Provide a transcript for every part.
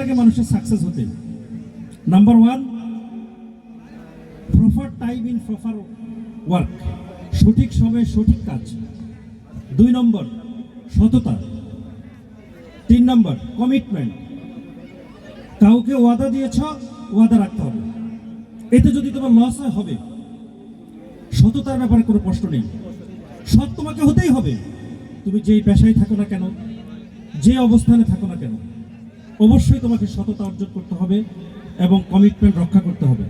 লাগে মানুষের সাকসেস হতে number one proper time in proper work সঠিক সময়ে সঠিক কাজ। দুই নম্বর, সততা। তিন নম্বর কমিটমেন্ট কাউকে ওয়াদা দিয়েছ, ওয়াদা রাখতে হবে। এতে যদি তোমার লস হয়, হবে। সততার ব্যাপারে কোনো প্রশ্ন নেই। সৎ তোমাকে হতেই হবে। তুমি যেই পেশায় থাকো না কেন, যে অবস্থানে থাকো না কেন অবশ্যই তোমাকে সততা অর্জন করতে হবে এবং কমিটমেন্ট রক্ষা করতে হবে।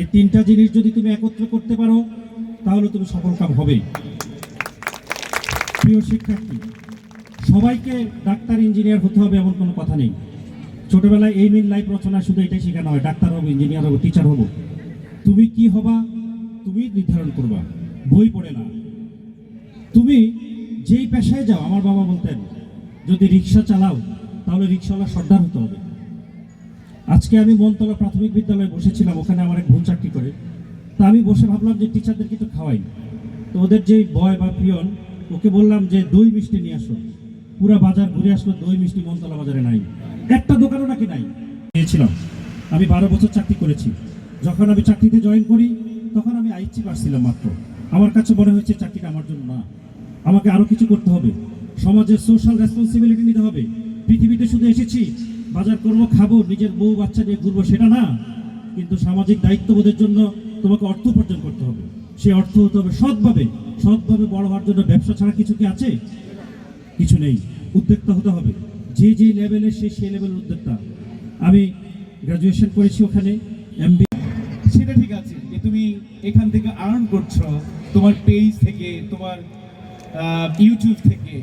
এই তিনটা জিনিস যদি তুমি একত্র করতে পারো, তাহলে তুমি সফল কাম হবেই। প্রিয় শিক্ষার্থী, সবাইকে ডাক্তার ইঞ্জিনিয়ার হতে হবে এমন কোনো কথা নেই। ছোটবেলায় এই মিন লাইফ রচনা শুধু এটাই শেখানো হয়, ডাক্তার হব ইঞ্জিনিয়ার হব টিচার হব। তুমি কি হবা? তুমি নির্ধারণ করবা, বই পড়ে না। তুমি যেই পেশায় যাও, আমার বাবা বলতেন, যদি রিক্সা চালাও তাহলে রিক্সাওয়ালা সর্দার হতে হবে। আজকে আমি মনতলা প্রাথমিক বিদ্যালয়ে বসেছিলাম, ওখানে আমার এক বোন চাকরি করে। তা আমি বসে ভাবলাম যে টিচারদেরকে তো খাওয়াই। তো ওদের যে বয় বা পিয়ন, ওকে বললাম যে দই মিষ্টি নিয়ে আসো। পুরা বাজার ঘুরে আসলো, দই মিষ্টি মনতলা বাজারে নাই। একটা দোকানও নাকি নাই। নিয়েছিলাম আমি বারো বছর চাকরি করেছি। যখন আমি চাকরিতে জয়েন করি, তখন আমি আইচি পারছিলাম মাত্র। আমার কাছে মনে হয়েছে, চাকরিটা আমার জন্য না। আমাকে আরও কিছু করতে হবে। সমাজের সোশ্যাল রেসপন্সিবিলিটি নিতে হবে। পৃথিবীতে শুধু এসেছি, বাজার করব, খাব, নিজের বউ বাচ্চা নিয়ে ঘুরবো, সেটা না। কিন্তু সামাজিক দায়িত্ববোধের জন্য তোমাকে অর্থ উপার্জন করতে হবে। সে অর্থ হতে হবে সৎভাবে। সৎভাবে বড় হওয়ার জন্য ব্যবসা ছাড়া কিছু কি আছে? কিছু নেই। উদ্যোক্তা হতে হবে। যে যে লেভেলে সে সেই লেভেলের উদ্যোক্তা। আমি গ্রাজুয়েশন করেছি ওখানে এমবি সেটা ঠিক আছে যে তুমি এখান থেকে আর্ন করছ তোমার পেজ থেকে, তোমার ইউটিউব থেকে।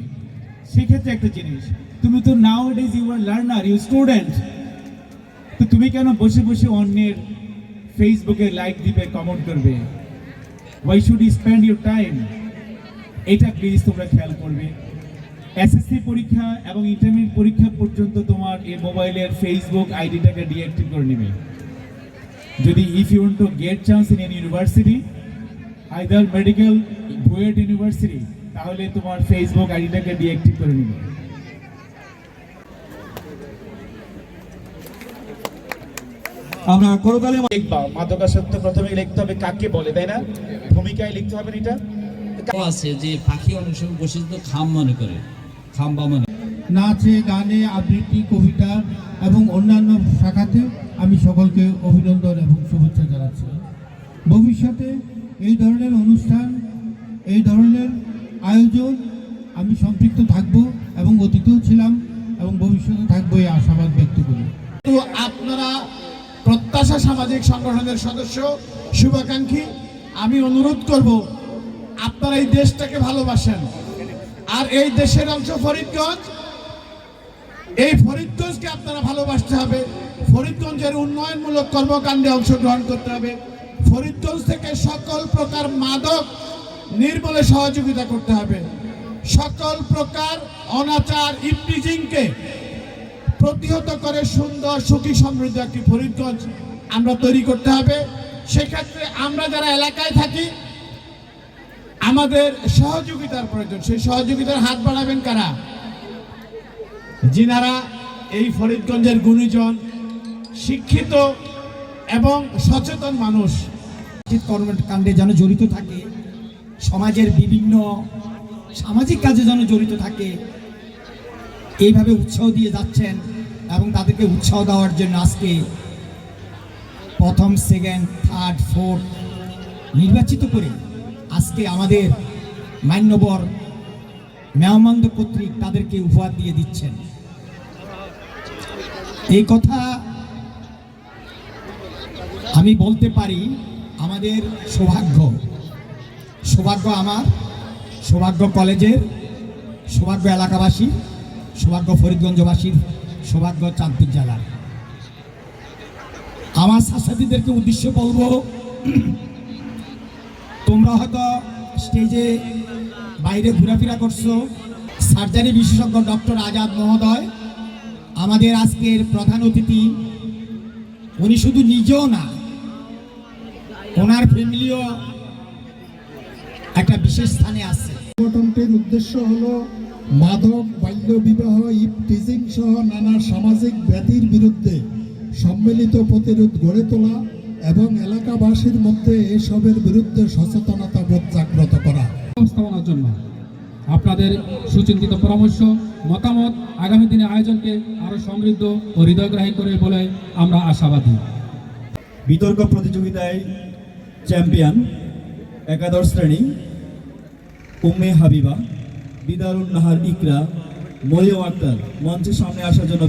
সেক্ষেত্রে একটা জিনিস, তুমি তো now it is your learner you student তো তুমি কেন বসে বসে অন্যের ফেসবুকে লাইক দিবে কমেন্ট করবে? Why should you spend your time এটা প্লিজ তোমরা খেয়াল করবে। এসএসসি পরীক্ষা এবং ইন্টারমিডিয়েট পরীক্ষা পর্যন্ত তোমার এই মোবাইলের ফেসবুক আইডিটাকে ডিঅ্যাক্টিভ করে নেবে। যদি if you to get chance in university either medical BUET university তাহলে তোমার ফেসবুক আইডিটাকে ডিঅ্যাক্টিভ করে নেবে। আমরা করতালি লিখবা। মাদকাসক্ত প্রথমে লিখতে হবে কাকে বলে তাই না? ভূমিকায় লিখতে হবে না এটা আছে যে পাখি অনেক সময় বসে তো খাম মনে করে খাম বা মনে নাচে গানে আবৃত্তি কবিতা এবং অন্যান্য শাখাতে আমি সকলকে অভিনন্দন এবং শুভেচ্ছা জানাচ্ছি। ভবিষ্যতে এই ধরনের অনুষ্ঠান এই ধরনের আয়োজন, আমি সম্পৃক্ত থাকব এবং অতীতেও ছিলাম এবং ভবিষ্যতে থাকব এই আশাবাদ ব্যক্ত করি। তো আপনারা প্রত্যাশা সামাজিক সংগঠনের সদস্য, শুভাকাঙ্ক্ষী, আমি অনুরোধ করব, আপনারা এই দেশটাকে ভালোবাসেন। আর এই দেশের অংশ ফরিদগঞ্জ, এই ফরিদগঞ্জকে আপনারা ভালোবাসতে হবে। ফরিদগঞ্জের উন্নয়নমূলক কর্মকাণ্ডে অংশগ্রহণ করতে হবে। ফরিদগঞ্জ থেকে সকল প্রকার মাদক নির্মূলে সহযোগিতা করতে হবে। সকল প্রকার অনাচার, ইপটিজিংকে প্রতিহত করে সুন্দর, সুখী সমৃদ্ধ একটি ফরিদগঞ্জ আমরা তৈরি করতে হবে। সেক্ষেত্রে আমরা যারা এলাকায় থাকি, আমাদের সহযোগিতার প্রয়োজন। সেই সহযোগিতার হাত বাড়াবেন কারা? যিনারা এই ফরিদগঞ্জের গুণীজন, শিক্ষিত এবং সচেতন মানুষ। কর্মকাণ্ডে যেন জড়িত থাকে সমাজের বিভিন্ন সামাজিক কাজে যেন জড়িত থাকে, এইভাবে উৎসাহ দিয়ে যাচ্ছেন এবং তাদেরকে উৎসাহ দেওয়ার জন্য আজকে প্রথম সেকেন্ড থার্ড ফোর্থ নির্বাচিত করে আজকে আমাদের মান্যবর মেহমান্দ কর্তৃক তাদেরকে উপহার দিয়ে দিচ্ছেন। এই কথা আমি বলতে পারি, আমাদের সৌভাগ্য। সৌভাগ্য আমার, সৌভাগ্য কলেজের, সৌভাগ্য এলাকাবাসী, সৌভাগ্য ফরিদগঞ্জবাসীর, সৌভাগ্য চাঁদপুর জেলার। আমার ছাত্রছাত্রীদেরকে উদ্দেশ্য বলব, তোমরা হয়তো স্টেজে বাইরে ঘোরাফেরা করছ, সার্জারি বিশেষজ্ঞ ডক্টর আজাদ মহোদয়, আমাদের আজকের প্রধান অতিথি, উনি শুধু নিজেও না, ওনার ফ্যামিলিও একটা বিশেষ স্থানে আছে। সংগঠনটির উদ্দেশ্য হলো মাদক বাল্য বিবাহ ইপটিজিং সহ নানা সামাজিক ব্যাধির বিরুদ্ধে সম্মিলিত প্রতিরোধ গড়ে তোলা এবং এলাকাবাসীর মধ্যে এসবের বিরুদ্ধে সচেতনতা বোধ জাগ্রত করা। সংস্থাপনার জন্য আপনাদের সুচিন্তিত পরামর্শ মতামত আগামী দিনে আয়োজনকে আরও সমৃদ্ধ ও হৃদয়গ্রাহী করে বলে আমরা আশাবাদী। বিতর্ক প্রতিযোগিতায় চ্যাম্পিয়ন একাদশ শ্রেণি উম্মে হাবিবা বিদারুন নাহার ইকরা মরিয়ম আক্তার মঞ্চের সামনে আসার জন্য